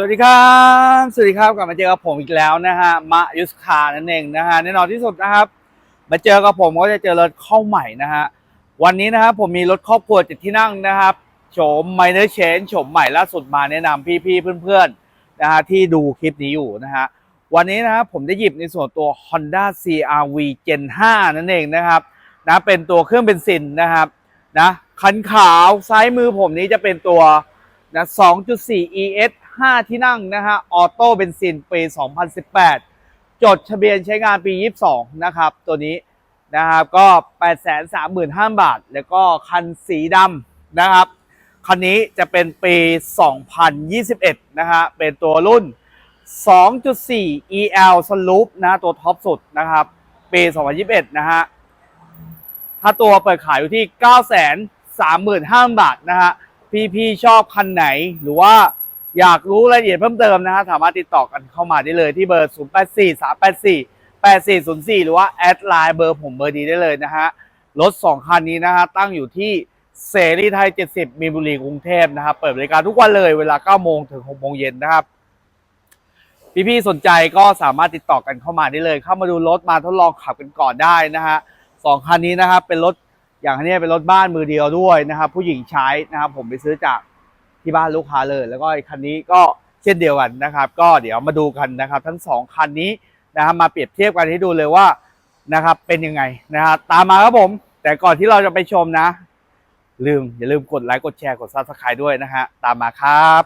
สวัสดีครับ สวัสดีครับกลับมาเจอกับผมอีกแล้วนะฮะมะยุสคานั่นเองนะฮะแน่นอนที่สุดนะครับ มาเจอกับผมก็จะเจอรถเข้าใหม่นะฮะวันนี้นะครับผมมีรถครอบครัวเจ็ดที่นั่งนะครับโฉมไมเนอร์เชนโฉมใหม่ล่าสุดมาแนะนำพี่ๆเพื่อนๆนะฮะที่ดูคลิปนี้อยู่นะฮะวันนี้นะครับผมได้หยิบในส่วนตัว Honda CRV Gen 5 นั่นเองนะครับนะเป็นตัวเครื่องเบนซินนะครับนะคันขาวซ้ายมือผมนี้จะเป็นตัวนะ2.4 ES 5 ที่นั่งนะฮะออโต้เบนซินปี 2018 จดทะเบียนใช้งานปี 22 นะครับ ตัวนี้นะครับก็ 835,000 บาท แล้วก็คันสีดำนะครับ คันนี้จะเป็นปี 2021 นะฮะเป็นตัวรุ่น 2.4 EL Sloop นะตัวท็อปสุดนะครับ ปี 2021 นะฮะถ้าตัวเปิดขายอยู่ที่ 935,000 บาทนะฮะพี่พี่ๆชอบคันไหนหรือว่า อยากรู้รายละเอียดเพิ่มเติมนะฮะสามารถติดต่อกันเข้ามาได้เลยที่เบอร์ 0 8 4 3 8 4 8 4 0 4 หรือว่าแอดไลน์เบอร์ผมเบอร์ดีได้เลยนะฮะรถ 2 คันนี้นะฮะตั้งอยู่ที่เสรีไทย 70 มีนบุรีกรุงเทพนะครับ เปิดบริการทุกวันเลยเวลา 9 โมงถึง 6 โมงเย็นนะครับ พี่ๆ สนใจก็สามารถติดต่อกันเข้ามาได้เลย เข้ามาดูรถมาทดลองขับกันก่อนได้นะฮะสองคันนี้นะครับเป็นรถอย่างคันนี้เป็นรถบ้านมือเดียวด้วยนะครับ ผู้หญิงใช้นะครับผมไปซื้อจาก ที่บ้านลูกค้าเลย แล้วก็อีกคันนี้ก็เช่นเดียวกันนะครับ ก็เดี๋ยวมาดูกันนะครับ ทั้งสองคันนี้นะครับมาเปรียบเทียบกันให้ดูเลยว่านะครับเป็นยังไงนะครับตามมาครับผม แต่ก่อนที่เราจะไปชมนะ ลืมอย่าลืมกดไลค์กดแชร์กดซับสไครต์ด้วยนะฮะตามมาครับ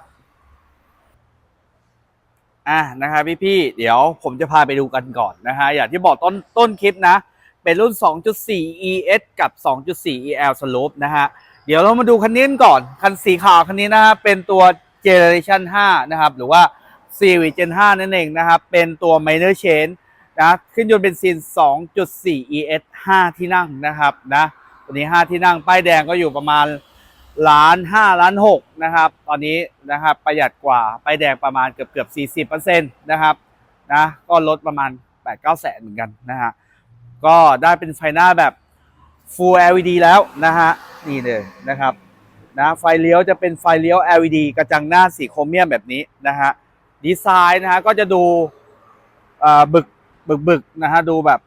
อะนะครับพี่ๆเดี๋ยวผมจะพาไปดูกันก่อนนะฮะอย่างที่บอกต้นต้นคลิปนะ เป็นรุ่น 2.4 ES กับ 2.4 EL Slope นะฮะ เดี๋ยวเรามาดูคันนี้กันก่อน คันสีขาวคันนี้นะฮะเป็นตัว Generation 5 นะครับ หรือว่า Series Gen 5 นั่นเองนะครับ เป็นตัว Minor Change นะขึ้นยนต์เบนซิน 2.4 ES 5 ที่นั่งนะครับนะตัวนี้ 5 ที่นั่ง ป้ายแดงก็อยู่ประมาณล้าน5ล้าน6นะครับ ตอนนี้นะครับประหยัดกว่าป้ายแดงประมาณเกือบเกือบ40%นะครับนะก็ลดประมาณ8-9แสนเหมือนกันนะฮะก็ได้เป็นไฟหน้าแบบ Full LED แล้วนะฮะ นี่เลยนะครับนะไฟเลี้ยวจะเป็นไฟเลี้ยว LED กระจังหน้าสีโครเมียมแบบนี้นะฮะดีไซน์นะฮะก็จะดูบึกบึกบึกนะฮะดูแบบ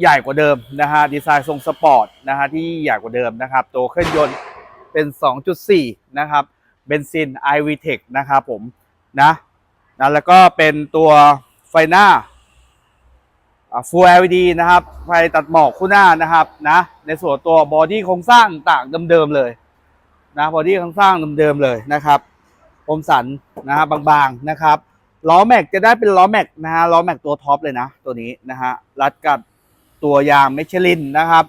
ใหญ่กว่าเดิมนะฮะดีไซน์ทรงสปอร์ตนะฮะที่ใหญ่กว่าเดิมนะครับตัวเครื่องยนต์เป็น 2.4 นะครับเบนซิน iVTEC นะครับผมนะนะแล้วก็เป็นตัวไฟหน้า ฟูล LED นะครับไฟตัดหมอกคู่หน้านะครับนะในส่วนตัวบอดี้โครงสร้างต่างเดิมๆเลยนะบอดี้โครงสร้างเดิมๆเลยนะครับคมสันนะฮะบางๆนะครับล้อแม็กจะได้เป็นล้อแม็กนะฮะล้อแม็กตัวท็อปเลยนะตัวนี้นะฮะรัดกับตัวยางเมชลินนะครับ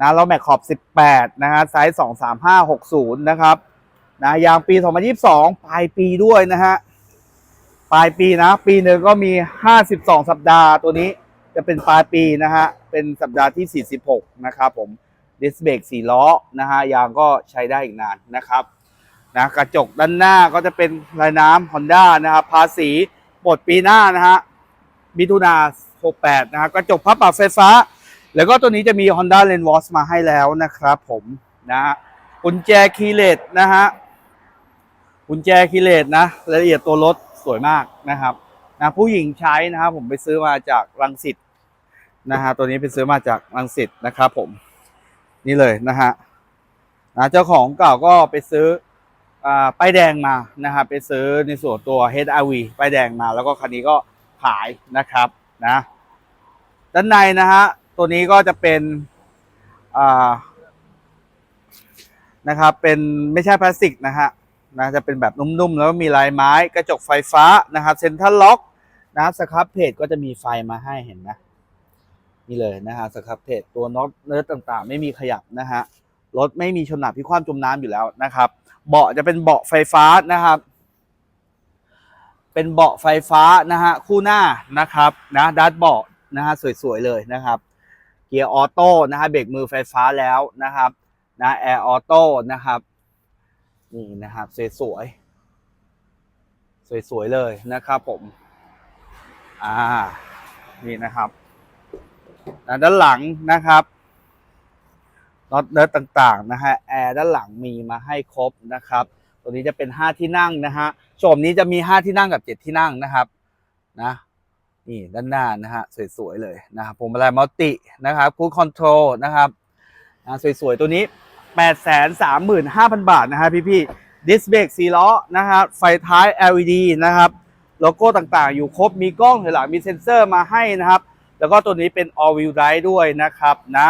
นะล้อแม็กขอบ 18 นะฮะไซส์23560 นะครับนะยางปี 2022 ปลายปีด้วยนะฮะปลายปีนะ ปีหนึ่งก็มี 52 สัปดาห์ตัวนี้ จะเป็นปลายปีนะฮะ เป็นสัปดาห์ที่ 46 นะครับผมดิสเบรก4ล้อนะฮะ ยางก็ใช้ได้อีกนานนะครับนะกระจกด้านหน้าก็จะเป็นลายน้ำ Honda นะครับภาษีหมดปีหน้านะฮะมิถุนา68 นะฮะกระจกพับปรับไฟฟ้า แล้วก็ตัวนี้จะมี Honda l e n w a s มาให้แล้วนะครับผมนะฮะกุญแจคีเลสนะฮะกุญแจคีเลสนะรายละเอียดตัวรถสวยมากนะครับ นะผู้หญิงใช้นะครับผมไปซื้อมาจากรังสิตนะฮะตัวนี้ไปซื้อมาจากรังสิตนะครับผมนี่เลยนะฮะนะเจ้าของเก่าก็ไปซื้ออ่าป้ายแดงมานะครับไปซื้อในส่วนตัว HRV ป้ายแดงมา แล้วก็คันนี้ก็ขายนะครับนะด้านในนะฮะตัวนี้ก็จะเป็นอ่านะครับเป็นไม่ใช่พลาสติกนะฮะนะจะเป็นแบบนุ่มๆ แล้วมีลายไม้กระจกไฟฟ้านะครับเซ็นทรัลล็อก นะครับสครับเพจก็จะมีไฟมาให้เห็นนะนี่เลยนะฮะสครับเพจตัวน็อตเนื้อต่างๆ ไม่มีขยับนะฮะรถไม่มีชนหนักพิความจมน้ำอยู่แล้วนะครับ เบาะจะเป็นเบาะไฟฟ้านะครับ เป็นเบาะไฟฟ้านะฮะคู่หน้านะครับนะดัดเบาะนะฮะสวยๆเลยนะครับ เกียร์ออโต้นะฮะเบรกมือไฟฟ้าแล้วนะครับนะแอร์ออโต้นะครับนี่นะครับสวยๆสวยๆเลยนะครับผม อ่า นี่นะครับด้านหลังนะครับน็อตเนิร์ต่างๆนะฮะแอร์ด้านหลังมีมาให้ครบนะครับ ตัวนี้จะเป็นห้าที่นั่งนะฮะโฉมนี้จะมีห้าที่นั่งกับเจ็ดที่นั่งนะครับนะนี่ด้านหน้านะฮะสวยๆเลยนะครับผมอะไรมัลตินะครับคู o คอนโทรลนะครับนะสวยๆ ตัวนี้ 8 3 5 0 0 0 บาทนะฮะพี่ๆดิสเบรกสีล้อนะครับไฟท้าย LED นะครับ โลโก้ต่างๆ อยู่ครบมีกล้องถอยหลังมีเซ็นเซอร์มาให้นะครับ แล้วก็ตัวนี้เป็น all wheel drive ด้วยนะครับนะ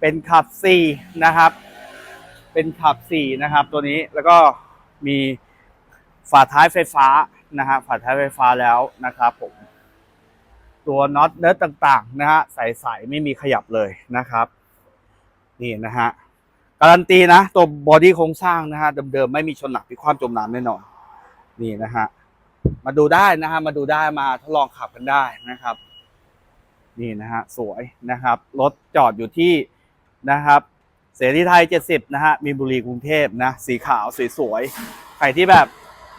เป็นขับ 4 นะครับ เป็นขับ 4 นะครับ ตัวนี้แล้วก็มีฝาท้ายไฟฟ้านะฮะฝาท้ายไฟฟ้าแล้วนะครับผมตัวน็อตเนิร์ดต่างๆนะฮะใสๆไม่มีขยับเลยนะครับ นี่นะฮะการันตีนะ ตัวบอดี้โครงสร้างนะฮะเดิมๆ ไม่มีชนหนักพิความจมน้ำแน่นอน นี่นะฮะ มาดูได้นะฮะมาดูได้มาทดลองขับกันได้นะครับ นี่นะฮะสวยนะครับ รถจอดอยู่ที่นะครับเสรีไทย 70 นะฮะ มีนบุรีกรุงเทพนะ สีขาวสวยๆ ใครที่แบบ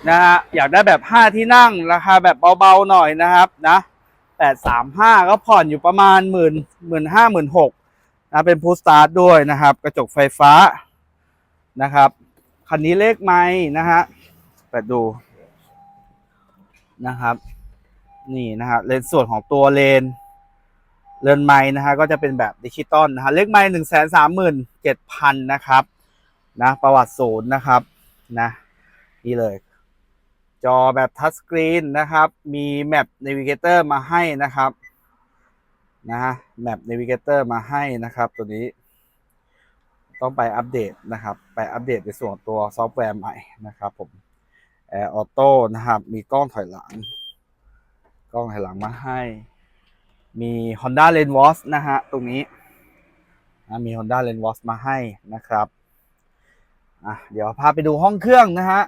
นะฮะ อยากได้แบบ 5 ที่นั่ง ราคาแบบเบาๆหน่อยนะครับนะแปดสามห้าก็ผ่อนอยู่ประมาณหมื่นหมื่นห้าหมื่นหกนะเป็นพูสตาร์ทด้วยนะครับ กระจกไฟฟ้านะครับ คันนี้เลขไม้นะฮะเปิดดู นะครับ นี่นะฮะเลนส์ส่วนของตัวเลนเลนไม้นะฮะก็จะเป็นแบบดิจิตอลนะฮะเลขไม้หนึ่งแสนสามหมื่นเจ็ดพันนะครับนะประวัติศูนย์นะครับนะนี่เลย จอแบบทัชสกรีนนะครับ มีแมป n น v i เกเตอร์มาให้นะครับนะฮะแมป n น v i เกเตอร์มาให้นะครับ ตัวนี้ ต้องไปอัปเดตนะครับ ไปอัปเดตในส่วนตัวซอฟต์แวร์ใหม่นะครับผม Air Auto นะครับ มีกล้องถอยหลัง กล้องถอยหลังมาให้ มี Honda l e n w a s นะฮะ ตรงนี้นะมี Honda l e n w a s มาให้นะครับอะเดี๋ยวพาไปดูห้องเครื่องนะฮะ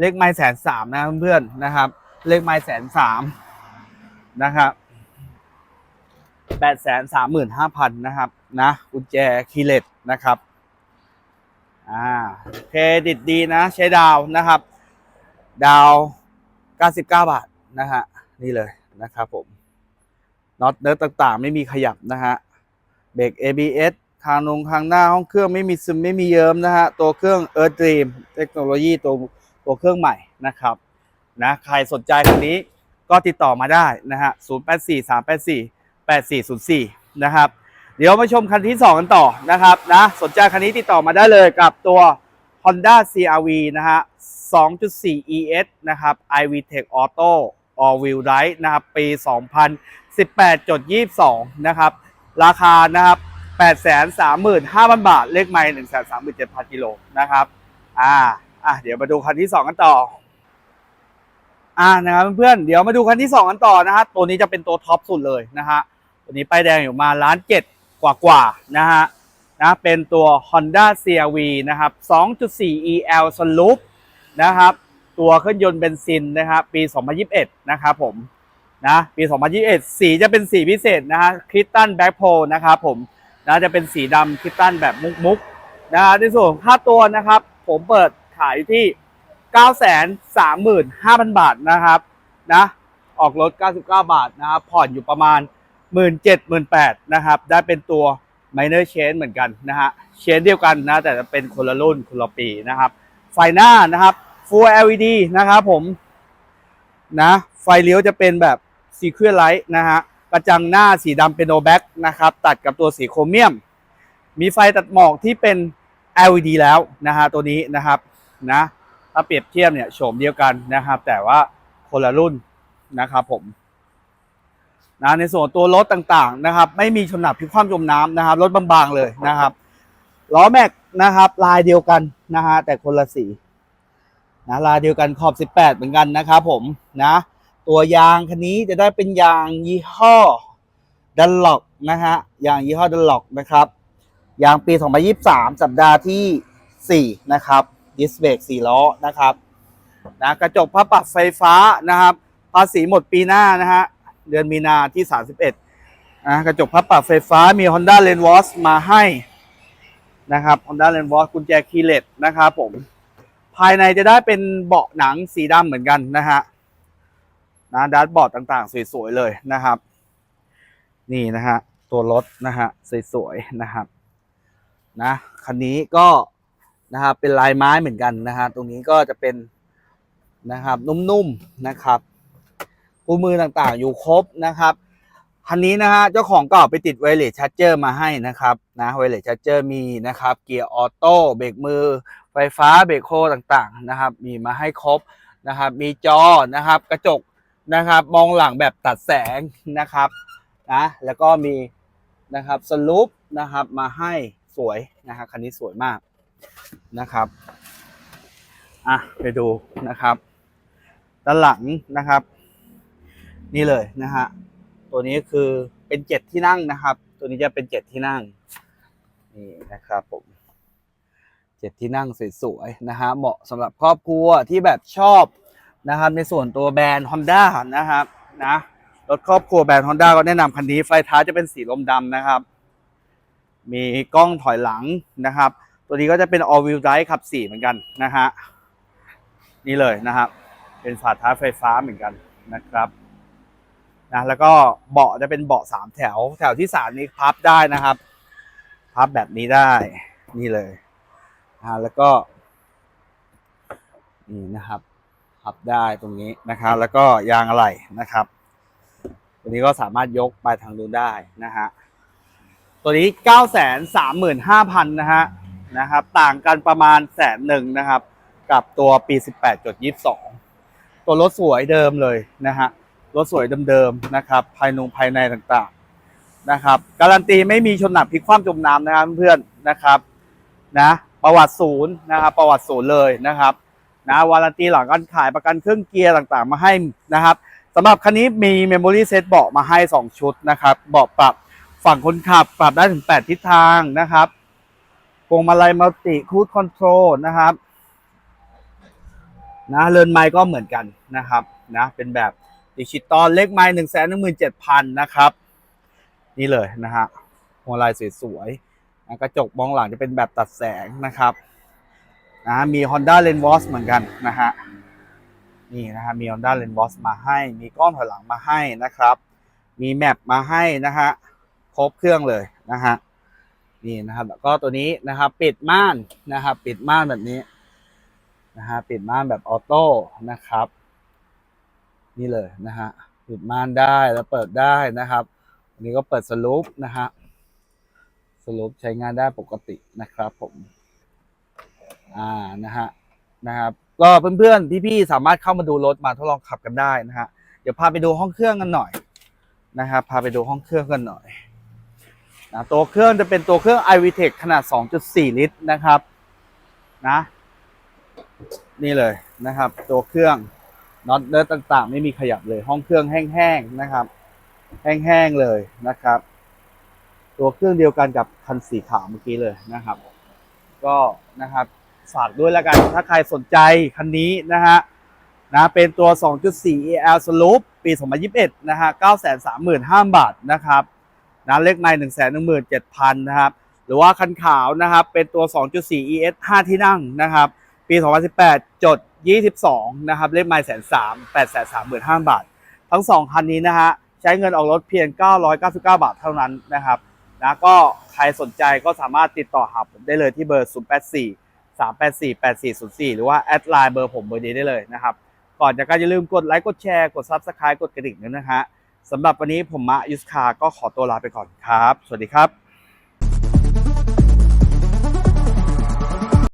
เลขไม้แสนสามนะเพื่อนๆนะครับ เลขไม้แสนสามนะครับแปดแสนสามหมื่นห้าพันนะครับ นะกุญแจคีเลตนะครับ อ่าเครดิตดีนะ ใช้ดาวนะครับ ดาว 99 บาทนะฮะนี่เลยนะครับผมน็อตเนิร์ดต่างๆ ไม่มีขยับนะฮะเบรก ABS คางนงคางหน้าห้องเครื่องไม่มีซึมไม่มีเยิ้มนะฮะตัวเครื่อง Earth Dream เทคโนโลยีตัวตัวเครื่องใหม่นะครับนะใครสนใจคันนี้ก็ติดต่อมาได้นะฮะ 084 384 8404 นะครับ เดี๋ยวมาชมคันที่ 2 กันต่อนะครับนะ สนใจคันนี้ติดต่อมาได้เลยกับตัว Honda CRV นะฮะ 2.4 ES นะครับ iV Tech Auto All Wheel Drive นะครับ ปี 2018.22 นะครับ ราคานะครับ 835,000 บาท เลขไมล์137,000 กิโลนะครับ อ่า อะ เดี๋ยวมาดูคันที่สองกันต่อ อ่า นะครับเพื่อนๆ เดี๋ยวมาดูคันที่สองกันต่อนะฮะ ตัวนี้จะเป็นตัวท็อปสุดเลยนะฮะ ตัวนี้ป้ายแดงอยู่มาล้านเจ็ดกว่ากว่าๆนะฮะ นะเป็นตัว Honda CRV นะครับ 2.4 EL Sunroof นะครับ ตัวเครื่องยนต์เบนซินนะครับ ปี 2021 นะครับผมนะปี 2021 สีจะเป็นสีพิเศษนะฮะคริสตันแบ็คโพนะครับผมนะจะเป็นสีดำคริสตันแบบมุกๆนะฮะในส่วนค่าตัวนะครับ ผมเปิดขายที่ 935,000 บาทนะครับนะออกรถ 99 บาทนะครับผ่อนอยู่ประมาณ 17 18,000นะครับได้เป็นตัว minor change เหมือนกันนะฮะเชนเดียวกันนะ แต่จะเป็นคนละรุ่นคนละปีนะครับ ไฟหน้านะครับ full LED นะครับผมนะไฟเลี้ยวจะเป็นแบบ sequence light นะฮะกระจังหน้าสีดำเป็นโนแบ็กนะครับ ตัดกับตัวสีโครเมียม มีไฟตัดหมอกที่เป็น LED แล้วนะฮะตัวนี้นะครับนะถ้าเปรียบเทียบเนี่ยโฉมเดียวกันนะครับ แต่ว่าคนละรุ่นนะครับผม นะในส่วนตัวรถต่างๆนะครับ ไม่มีชนหนักพิคว่ำจมน้ำนะครับรถบางๆเลยนะครับล้อแม็กนะครับ ลายเดียวกันนะฮะแต่คนละสีนะลายเดียวกันขอบ 18 เหมือนกันนะครับผมนะตัวยางคันนี้จะได้เป็นยางยี่ห้อดันล็อกนะฮะยางยี่ห้อดันล็อกนะครับยางปี 2023 สัปดาห์ที่ 4 นะครับดิสเบรก4ล้อนะครับนะกระจกพับปรับไฟฟ้านะครับ ภาษีหมดปีหน้านะฮะ เดือนมีนาที่ 31นะกระจกพับปรับไฟฟ้ามี Honda l e n w a s มาให้นะครับ Honda l e n w a s กุญแจคีย์เลสนะครับผม ภายในจะได้เป็นเบาะหนังสีดำเหมือนกันนะฮะนะดัสบอร์ดต่างๆ สวยๆเลยนะครับ นี่นะฮะตัวรถนะฮะสวยๆนะครับนะคันนี้ก็นะครับเป็นลายไม้เหมือนกันนะฮะตรงนี้ก็จะเป็นนะครับนุ่มๆนะครับ คู่มือต่างๆ อยู่ครบนะครับคันนี้นะฮะเจ้าของก็เอาไปติดไวเลสชาร์เจอร์มาให้นะครับนะไวเลสชาร์เจอร์มีนะครับเกียร์ออโต้เบรกมือไฟฟ้าเบรกโคต่างๆนะครับ มีมาให้ครบนะครับ มีจอนะครับ กระจกนะครับ มองหลังแบบตัดแสงนะครับนะแล้วก็มีนะครับสลูปนะครับมาให้สวยนะครับคันนี้สวยมากนะครับอะไปดูนะครับด้านหลังนะครับ นี่เลยนะฮะตัวนี้คือเป็นเจ็ดที่นั่งนะครับ ตัวนี้จะเป็นเจ็ดที่นั่งนี่นะครับผมเจ็ดที่นั่งสวยๆนะฮะเหมาะสำหรับครอบครัวที่แบบชอบนะครับ ในส่วนตัวแบรนด์ Honda นะครับนะรถครอบครัวแบรนด์ Honda ก็แนะนำคันนี้ไฟท้ายจะเป็นสีลมดำนะครับ มีกล้องถอยหลังนะครับ ตัวนี้ก็จะเป็น all wheel drive ขับสีเหมือนกันนะฮะนี่เลยนะครับ เป็นฝาท้ายไฟฟ้าเหมือนกันนะครับ นะแล้วก็เบาะจะเป็นเบาะสามแถว แถวที่สามนี้พับได้นะครับ พับแบบนี้ได้นี่เลยอ่าแล้วก็นี่นะครับ พับได้ตรงนี้นะครับ แล้วก็ยางอะไหล่นะครับตัวนี้ก็สามารถยกไปทางนู้นได้นะฮะตัวนี้เก้าแสนสามหมื่นห้าพันนะฮะนะครับ ต่างกันประมาณแสนหนึ่งนะครับ กับตัวปีสิบแปดจุดยี่สิบสองตัวรถสวยเดิมเลยนะฮะ รถสวยเดิมๆนะครับ ภายนงภายในต่างๆนะครับ การันตีไม่มีชนหนักพลิกคว่ำจมน้ำนะครับเพื่อนๆนะครับนะประวัติศูนย์นะครับประวัติศูนย์เลยนะครับนะวารันตีหลังการขายประกันเครื่องเกียร์ต่างๆ มาให้นะครับสำหรับคันนี้มีเมมโมรี่เซตเบาะมาให้ 2 ชุดนะครับเบาะปรับฝั่งคนขับปรับได้ถึง 8 ทิศทางนะครับพวงมาลัยมัลติคูดคอนโทรลนะครับนะเรือนไม้ก็เหมือนกันนะครับนะเป็นแบบ ดิจิตอลเลขไม้หนึ่งแสนหนึ่งหมื่นเจ็ดพันนะครับ นี่เลยนะฮะพวงมายสวยๆกระจกมองหลังจะเป็นแบบตัดแสงนะครับนะมี Honda l e n w a s เหมือนกันนะฮะนี่นะฮะมี Honda l e n w a s มาให้ มีกล้องถอยหลังมาให้นะครับ มีแมปมาให้นะฮะครบเครื่องเลยนะฮะนี่นะครับแล้วก็ตัวนี้นะครับปิดม่านนะครับปิดม่านแบบนี้นะฮะปิดม่านแบบออโต้นะครับ นี่เลยนะฮะปิดม่านได้แล้วเปิดได้นะครับอันนี้ก็เปิดสลูปนะฮะสรุปใช้งานได้ปกตินะครับผมอ่านะฮะนะครับก็เพื่อนๆพี่ๆสามารถเข้ามาดูรถมาทดลองขับกันได้นะฮะเดี๋ยวพาไปดูห้องเครื่องกันหน่อยนะครับพาไปดูห้องเครื่องกันหน่อยนะตัวเครื่องจะเป็นตัวเครื่อง iVTEC ขนาด 2.4 ลิตรนะครับนะ นี่เลยนะครับ ตัวเครื่อง น็อตเดิร์ต่างๆ ไม่มีขยับเลย ห้องเครื่องแห้งๆนะครับ แห้งๆเลยนะครับ ตัวเครื่องเดียวกันกับคันสีขาวเมื่อกี้เลยนะครับ ก็นะครับฝากด้วยแล้วกัน ถ้าใครสนใจคันนี้นะฮะนะเป็นตัว 2.4 EL Sloop ปี 2021 นะฮะ 935,000 บาทนะครับนะเลขไมล์117,000 นะครับ หรือว่าคันขาวนะครับ เป็นตัว 2.4 ES 5 ที่นั่งนะครับ ปี 2018 จด 22 นะครับ เลขไมล์แสนสาม835,000บาท ทั้งสองคันนี้นะฮะ ใช้เงินออกรถเพียง 999 บาทเท่านั้นนะครับ นะ ก็ใครสนใจก็สามารถติดต่อหาผมได้เลยที่เบอร์ 084 384 8404 หรือว่า แอดไลน์เบอร์ผมเบอร์นี้ได้เลยนะครับ ก่อนจากการอย่าลืมกดไลค์ กดแชร์ กด Subscribe กดกระดิ่งด้วยนะฮะสำหรับวันนี้ผมมะยุสคาก็ขอตัวลาไปก่อนครับ สวัสดีครับ